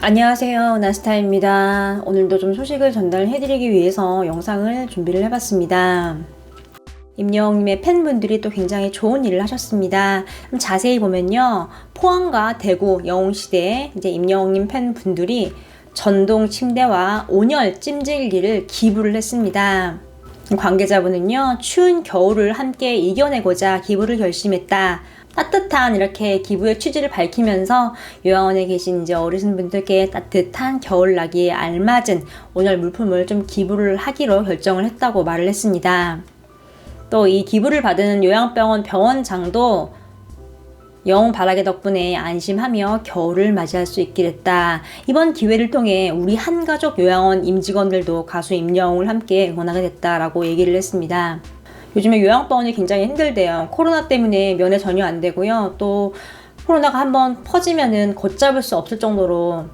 안녕하세요. 나스타입니다. 오늘도 좀 소식을 전달해드리기 위해서 영상을 준비를 해봤습니다. 임영웅님의 팬분들이 또 굉장히 좋은 일을 하셨습니다. 좀 자세히 보면요. 포항과 대구 영웅시대에 이제 임영웅님 팬분들이 전동 침대와 온열 찜질기를 기부를 했습니다. 관계자분은요, 추운 겨울을 함께 이겨내고자 기부를 결심했다. 따뜻한 이렇게 기부의 취지를 밝히면서 요양원에 계신 이제 어르신분들께 따뜻한 겨울나기에 알맞은 온열 물품을 좀 기부를 하기로 결정을 했다고 말을 했습니다. 또 이 기부를 받은 요양병원 병원장도 영웅 바라게 덕분에 안심하며 겨울을 맞이할 수 있게 됐다. 이번 기회를 통해 우리 한가족 요양원 임직원들도 가수 임영웅을 함께 응원하게 됐다라고 얘기를 했습니다. 요즘에 요양병원이 굉장히 힘들대요. 코로나 때문에 면회 전혀 안 되고요. 또 코로나가 한번 퍼지면은 걷잡을 수 없을 정도로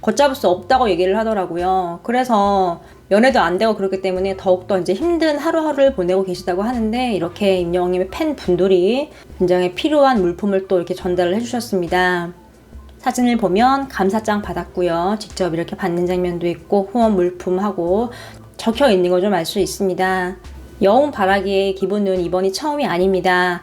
걷잡을 수 없다고 얘기를 하더라고요. 그래서 면회도 안 되고 그렇기 때문에 더욱더 이제 힘든 하루하루를 보내고 계시다고 하는데 이렇게 임영웅님의 팬분들이 굉장히 필요한 물품을 또 이렇게 전달을 해주셨습니다. 사진을 보면 감사장 받았고요. 직접 이렇게 받는 장면도 있고 후원 물품하고 적혀 있는 걸좀알 수 있습니다. 영웅 바라기의 기부는 이번이 처음이 아닙니다.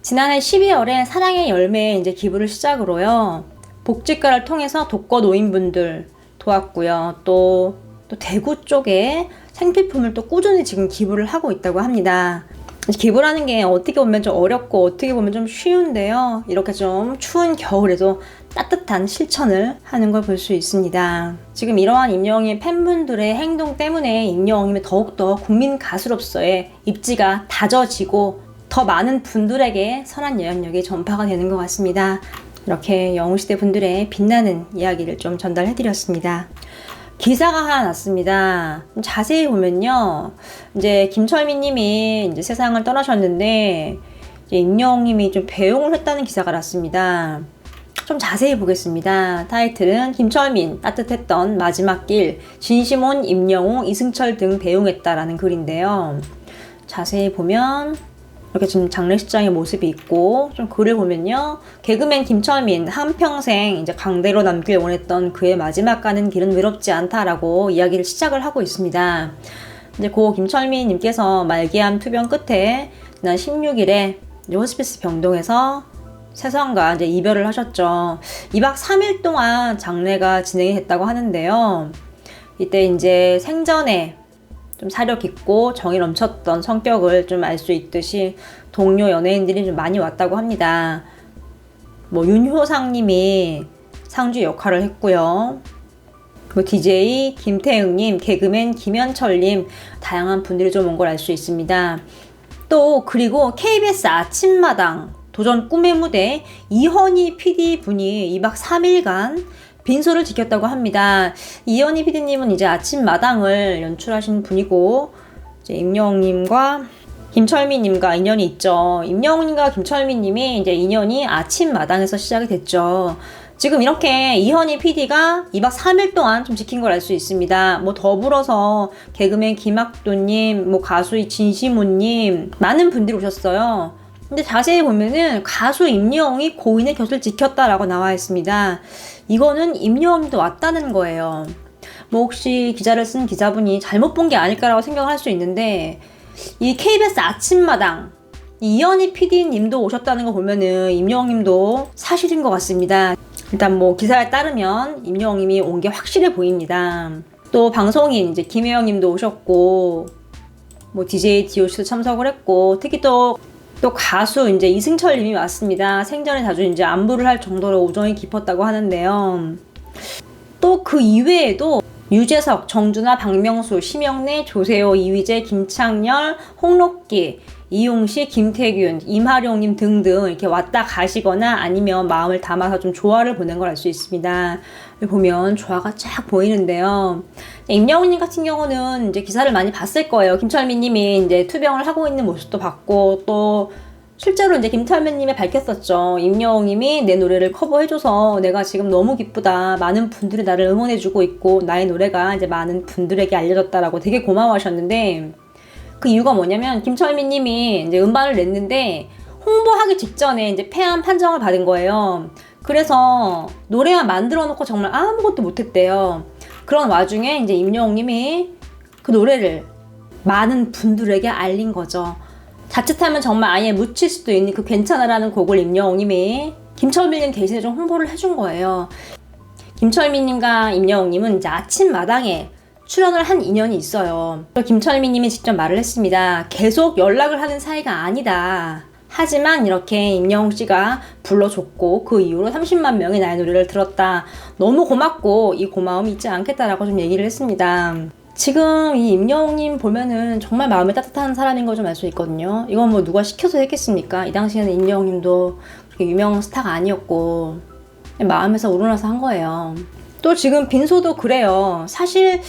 지난해 12월에 사랑의 열매 이제 기부를 시작으로요. 복지과를 통해서 독거 노인분들 도왔고요. 또, 또 대구 쪽에 생필품을 또 꾸준히 지금 기부를 하고 있다고 합니다. 기부라는 게 어떻게 보면 좀 어렵고 어떻게 보면 좀 쉬운데요. 이렇게 좀 추운 겨울에도 따뜻한 실천을 하는 걸 볼 수 있습니다. 지금 이러한 임영웅의 팬분들의 행동 때문에 임영웅이 더욱더 국민 가수로서의 입지가 다져지고 더 많은 분들에게 선한 영향력이 전파가 되는 것 같습니다. 이렇게 영웅시대 분들의 빛나는 이야기를 좀 전달해드렸습니다. 기사가 하나 났습니다. 자세히 보면요. 이제 김철민 님이 이제 세상을 떠나셨는데, 임영웅 님이 좀 배웅을 했다는 기사가 났습니다. 좀 자세히 보겠습니다. 타이틀은 김철민, 따뜻했던 마지막 길, 진심온, 임영웅, 이승철 등 배웅했다라는 글인데요. 자세히 보면 이렇게 지금 장례식장의 모습이 있고 좀 글을 보면요 개그맨 김철민 한평생 이제 강대로 남길 원했던 그의 마지막 가는 길은 외롭지 않다라고 이야기를 시작을 하고 있습니다. 이제 고 김철민 님께서 말기암 투병 끝에 지난 16일에 호스피스 병동에서 세상과 이제 이별을 하셨죠. 2박 3일 동안 장례가 진행이 됐다고 하는데요. 이때 이제 생전에 좀 사려 깊고 정이 넘쳤던 성격을 좀 알 수 있듯이 동료 연예인들이 좀 많이 왔다고 합니다. 뭐 윤효상님이 상주 역할을 했고요. 뭐 DJ 김태흥님, 개그맨 김현철님 다양한 분들이 좀 온 걸 알 수 있습니다. 또 그리고 KBS 아침마당 도전 꿈의 무대 이현희 PD 분이 2박 3일간 빈소를 지켰다고 합니다. 이현희 PD님은 이제 아침 마당을 연출하신 분이고 이제 임영웅님과 김철민님과 인연이 있죠. 임영웅님과 김철민님이 이제 인연이 아침 마당에서 시작이 됐죠. 지금 이렇게 이현희 PD가 2박 3일 동안 좀 지킨 걸 알 수 있습니다. 뭐 더불어서 개그맨 김학도님, 뭐 가수 진시모님 많은 분들이 오셨어요. 근데 자세히 보면은 가수 임영웅이 고인의 곁을 지켰다라고 나와 있습니다. 이거는 임요원도 왔다는 거예요. 뭐 혹시 기자를 쓴 기자분이 잘못 본 게 아닐까라고 생각할 수 있는데 이 KBS 아침마당 이현희 PD님도 오셨다는 거 보면은 임영웅님도 사실인 것 같습니다. 일단 뭐 기사에 따르면 임영웅님이 온 게 확실해 보입니다. 또 방송인 이제 김혜영님도 오셨고 뭐 DJ 디오씨도 참석을 했고 특히 또 또 가수 이제 이승철 님이 왔습니다. 생전에 자주 이제 안부를 할 정도로 우정이 깊었다고 하는데요. 또 그 이외에도 유재석, 정준하, 박명수, 심영래, 조세호, 이휘재, 김창렬, 홍록기, 이용식, 김태균, 임하룡님 등등 이렇게 왔다 가시거나 아니면 마음을 담아서 좀 조화를 보낸 걸 알 수 있습니다. 보면 조화가 쫙 보이는데요. 임영웅님 같은 경우는 이제 기사를 많이 봤을 거예요. 김철민님이 이제 투병을 하고 있는 모습도 봤고 또 실제로 이제 김철민님이 밝혔었죠. 임영웅님이 내 노래를 커버해줘서 내가 지금 너무 기쁘다. 많은 분들이 나를 응원해주고 있고 나의 노래가 이제 많은 분들에게 알려졌다라고 되게 고마워하셨는데 그 이유가 뭐냐면 김철민 님이 이제 음반을 냈는데 홍보하기 직전에 이제 폐암 판정을 받은 거예요. 그래서 노래만 만들어 놓고 정말 아무것도 못했대요. 그런 와중에 이제 임영웅 님이 그 노래를 많은 분들에게 알린 거죠. 자칫하면 정말 아예 묻힐 수도 있는 그 괜찮아라는 곡을 임영웅 님이 김철민 님 대신에 좀 홍보를 해준 거예요. 김철민 님과 임영웅 님은 이제 아침 마당에 출연을 한 인연이 있어요. 김철민님이 직접 말을 했습니다. 계속 연락을 하는 사이가 아니다. 하지만 이렇게 임영웅 씨가 불러줬고 그 이후로 30만 명이 나의 노래를 들었다. 너무 고맙고 이 고마움이 있지 않겠다라고 좀 얘기를 했습니다. 지금 이 임영웅님 보면은 정말 마음이 따뜻한 사람인 거좀알 수 있거든요. 이건 뭐 누가 시켜서 했겠습니까? 이 당시에는 임영웅님도 그렇게 유명 스타가 아니었고 마음에서 우러나서 한 거예요. 또 지금 빈소도 그래요. 사실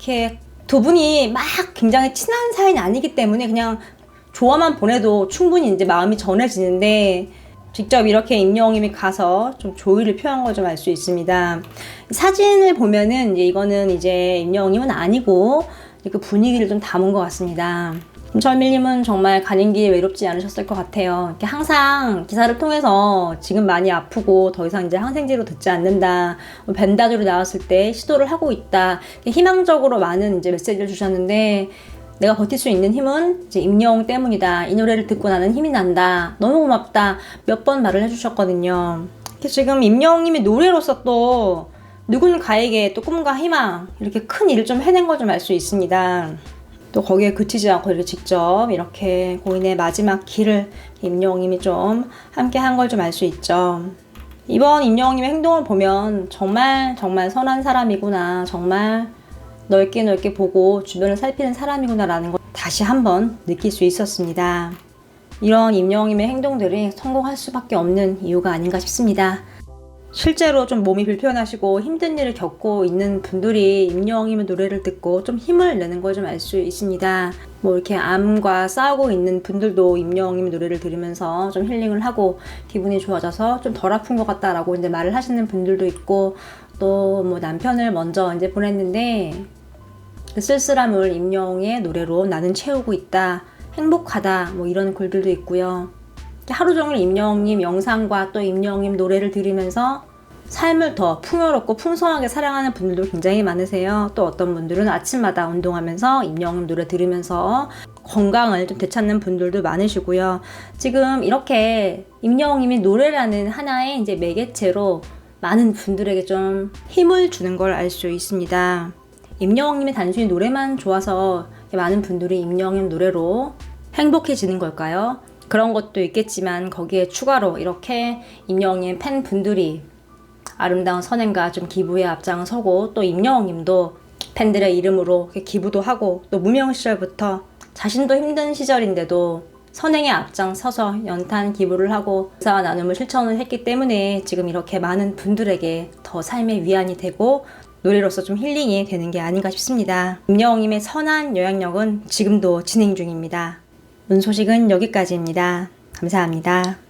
이렇게 두 분이 막 굉장히 친한 사이는 아니기 때문에 그냥 조화만 보내도 충분히 이제 마음이 전해지는데 직접 이렇게 임영웅님이 가서 좀 조의를 표한 걸 좀 알 수 있습니다. 사진을 보면은 이제 이거는 이제 임영웅님은 아니고 그 분위기를 좀 담은 것 같습니다. 김철밀님은 정말 가는 길에 외롭지 않으셨을 것 같아요. 이렇게 항상 기사를 통해서 지금 많이 아프고 더 이상 이제 항생제로 듣지 않는다. 뭐 벤다조로 나왔을 때 시도를 하고 있다. 희망적으로 많은 이제 메시지를 주셨는데 내가 버틸 수 있는 힘은 이제 임영웅 때문이다. 이 노래를 듣고 나는 힘이 난다. 너무 고맙다. 몇 번 말을 해주셨거든요. 지금 임영웅님이 노래로서 또 누군가에게 또 꿈과 희망 이렇게 큰 일을 좀 해낸 걸 좀 알 수 있습니다. 또 거기에 그치지 않고 이렇게 직접 이렇게 고인의 마지막 길을 임영웅님이 좀 함께 한 걸 좀 알 수 있죠. 이번 임영웅님의 행동을 보면 정말 정말 선한 사람이구나. 정말 넓게 넓게 보고 주변을 살피는 사람이구나라는 걸 다시 한번 느낄 수 있었습니다. 이런 임영웅님의 행동들이 성공할 수밖에 없는 이유가 아닌가 싶습니다. 실제로 좀 몸이 불편하시고 힘든 일을 겪고 있는 분들이 임영웅님의 노래를 듣고 좀 힘을 내는 걸 좀 알 수 있습니다. 뭐 이렇게 암과 싸우고 있는 분들도 임영웅님의 노래를 들으면서 좀 힐링을 하고 기분이 좋아져서 좀 덜 아픈 것 같다라고 이제 말을 하시는 분들도 있고 또 뭐 남편을 먼저 이제 보냈는데 그 쓸쓸함을 임영웅의 노래로 나는 채우고 있다. 행복하다. 뭐 이런 글들도 있고요. 하루 종일 임영웅님 영상과 또 임영웅님 노래를 들으면서 삶을 더 풍요롭고 풍성하게 사랑하는 분들도 굉장히 많으세요. 또 어떤 분들은 아침마다 운동하면서 임영웅 노래 들으면서 건강을 좀 되찾는 분들도 많으시고요. 지금 이렇게 임영웅님이 노래라는 하나의 이제 매개체로 많은 분들에게 좀 힘을 주는 걸 알 수 있습니다. 임영웅님이 단순히 노래만 좋아서 많은 분들이 임영웅 노래로 행복해지는 걸까요? 그런 것도 있겠지만 거기에 추가로 이렇게 임영웅님 팬분들이 아름다운 선행과 좀 기부에 앞장서고 또 임영웅님도 팬들의 이름으로 기부도 하고 또 무명 시절부터 자신도 힘든 시절인데도 선행에 앞장서서 연탄 기부를 하고 의사와 나눔을 실천을 했기 때문에 지금 이렇게 많은 분들에게 더 삶의 위안이 되고 노래로서 좀 힐링이 되는 게 아닌가 싶습니다. 임영웅님의 선한 영향력은 지금도 진행 중입니다. 오늘 소식은 여기까지입니다. 감사합니다.